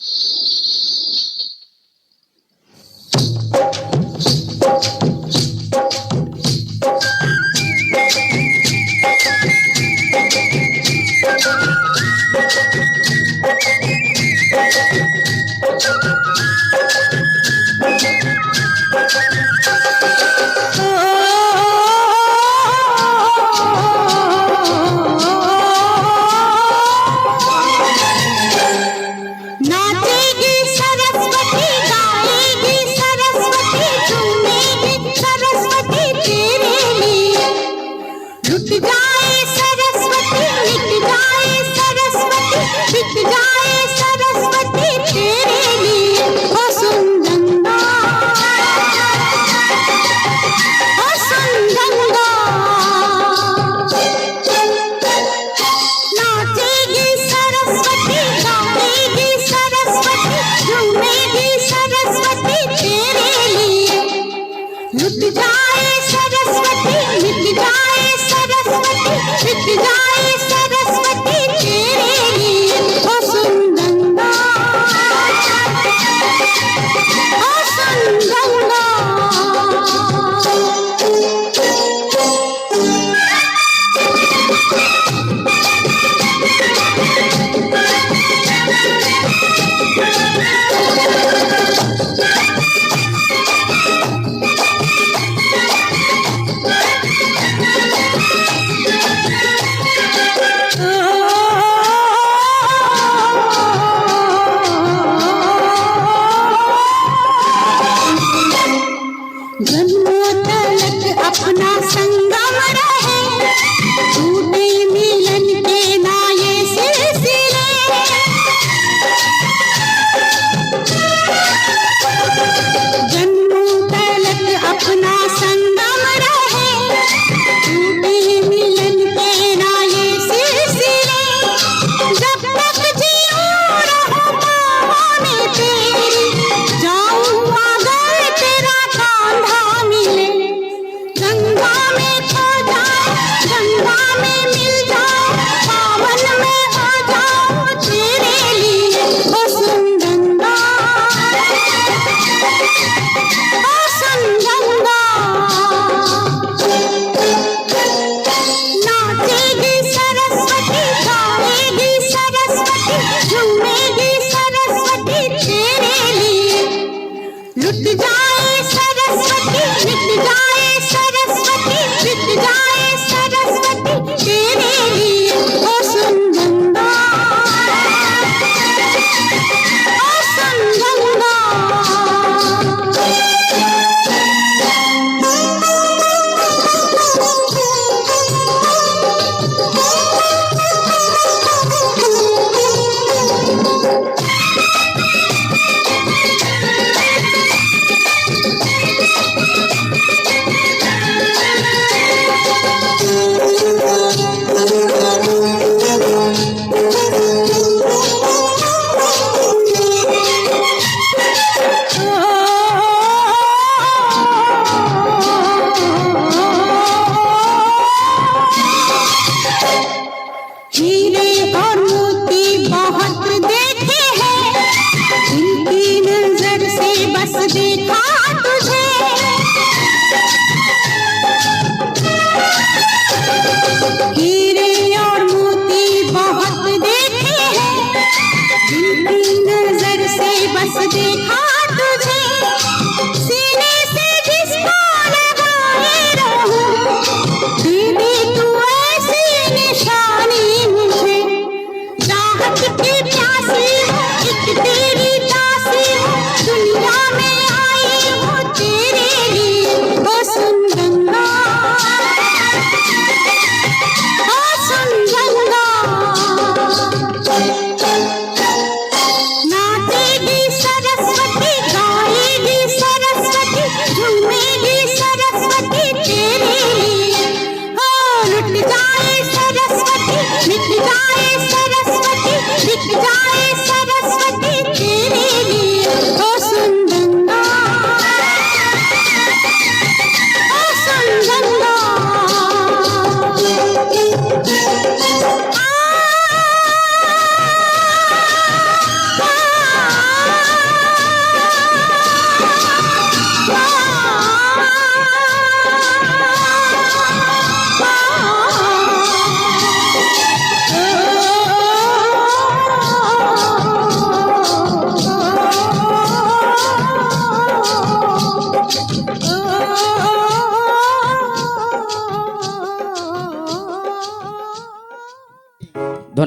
you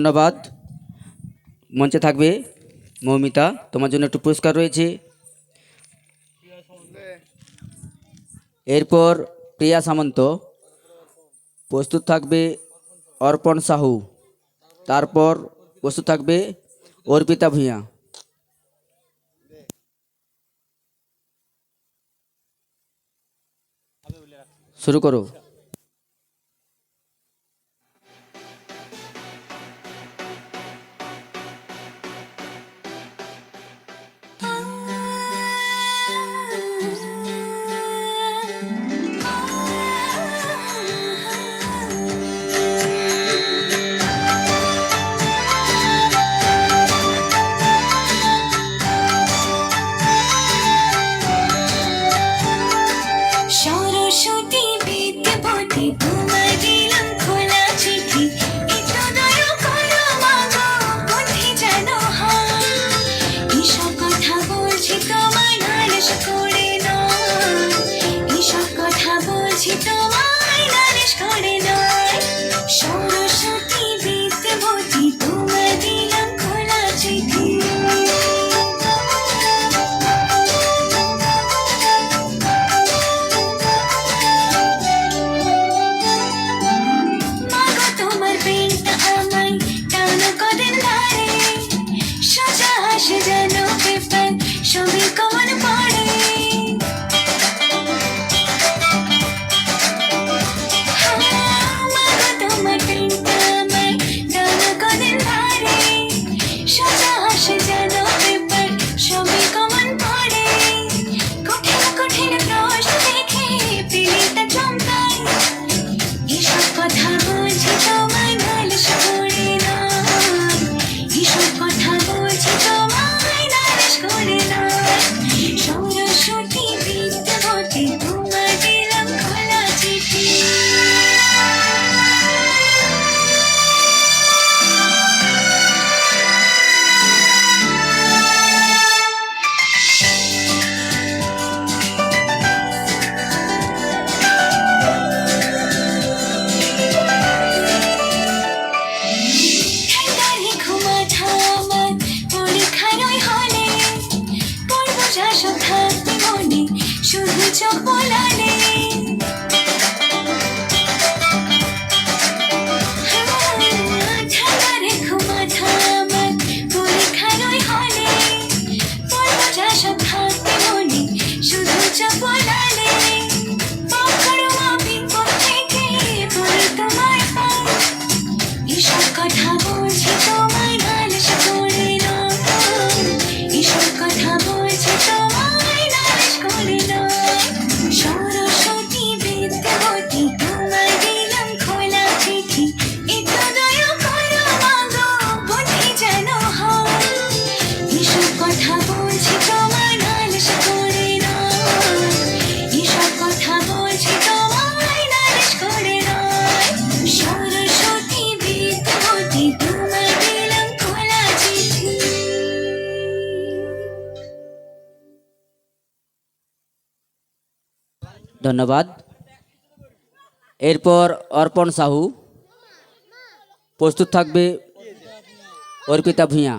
ধন্যবাদ। মঞ্চে থাকবে মৌমিতা। তোমার জন্য একটু পুরস্কার রয়েছে। এরপর প্রিয়া সামন্ত। প্রস্তুত থাকবে অর্পণ সাহু। তারপর প্রস্তুত থাকবে অর্পিতা ভূঁয়া শুরু করো। धन्यवाद। एरपर अर्पण साहू प्रस्तुत थकबे अर्पिता भूं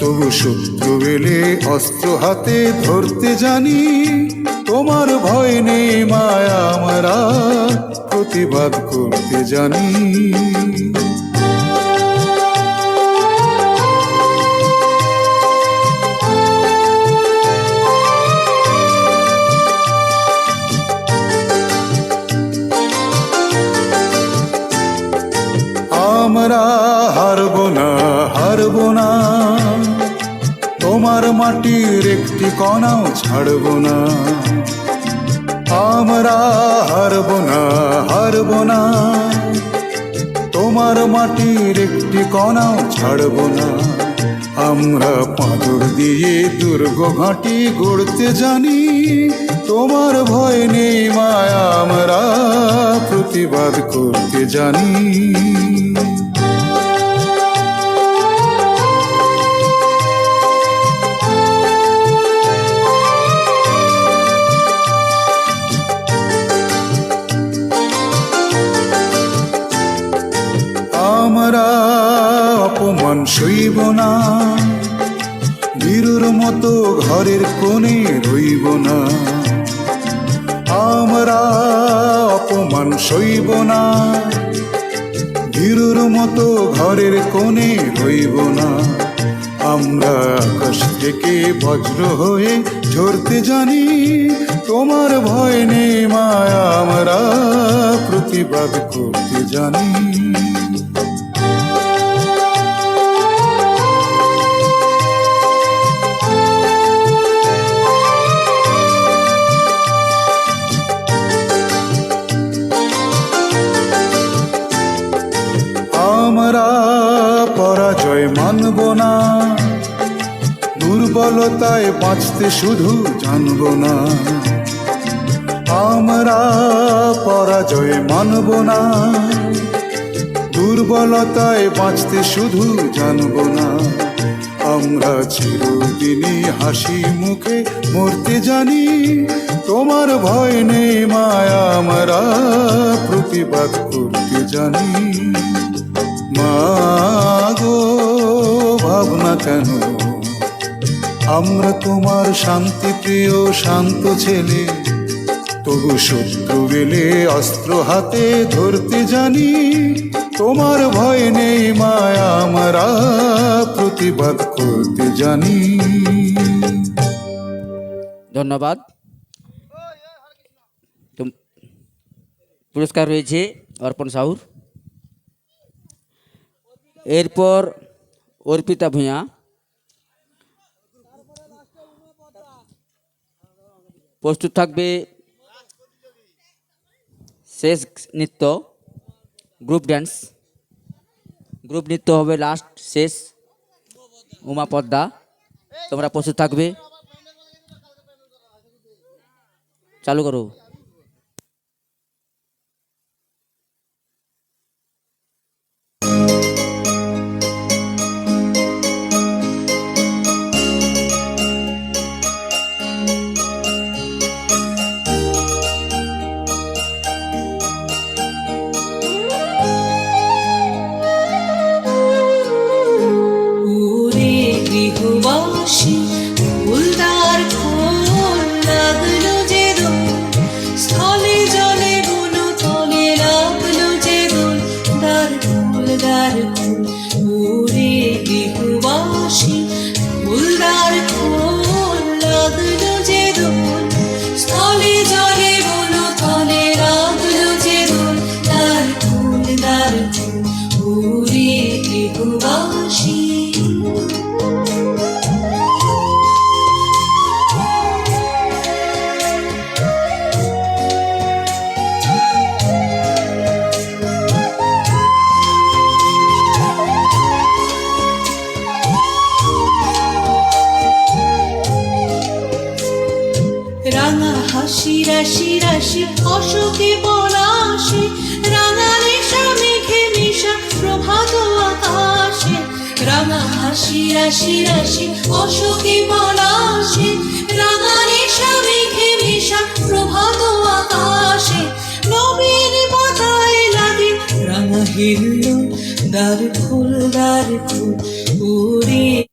তবু শত্রু এলে অস্ত্র হাতে ধরতে জানি, তোমার ভয় নেই মায়া আমরা, প্রতিবাদ করতে জানি। আমরা মাটির একটি কণাও ছাড়ব না। আমরা হারব না হারব না। তোমার মাটির একটি কণাও ছাড়ব না। আমরা পাঁদর দিয়ে দুর্গ ঘাঁটি গড়তে জানি। তোমার ভয় নেই মায়া, আমরা প্রতিবাদ করতে জানি। সইব না। বীরুর মতো ঘরের কোণে রইব না। আমরা অপমান সইব না। বীরুর মতো ঘরের কোণে রইব না। আমরা আকাশ থেকে বজ্র হয়ে ঝরতে জানি, তোমার ভয় নেই মায়া, আমরা প্রতিবাদ করতে জানি। দুর্বলতায় বাঁচতে শুধু জানব না। আমরা পরাজয় মানব না। দুর্বলতায় বাঁচতে শুধু জানব না। আমরা চিরদিনই হাসি মুখে মরতে জানি। তোমার ভয় নেই মায়া, আমরা প্রতিবাদ করতে জানি। মা গো, ভাবনা কেন? আমরা তোমার শান্তি প্রিয়, শান্ত ছেলে। তবু শত্রু গেলে অস্ত্র হাতে ধরতে জানি, তোমার ভয় নেই মায়া, আমরা প্রতিবাদ করতে জানি। ধন্যবাদ। পুরস্কার রয়েছে অর্পণ সাহুর। এরপর অর্পিতা ভূঁয়া প্রস্তুত থাকবে শেষ নৃত্য গ্রুপ ড্যান্স গ্রুপ নৃত্য হবে লাস্ট শেষ, উমা পদ্মা। তোমরা প্রস্তুত থাকবে। চালু করো। অশোকে পলাশে রাঙা রেশা মেঘে মিশা, প্রভাত আকাশে। রাঙা হাসি, রাশি রাশি, অশোকে পলাশে। রাঙা রেশা মেঘে মিশা, প্রভাত আকাশে। নবীন মাথায় লাগে রাঙা হিল্লো দ্বার ফুল দ্বার ফুল ওরে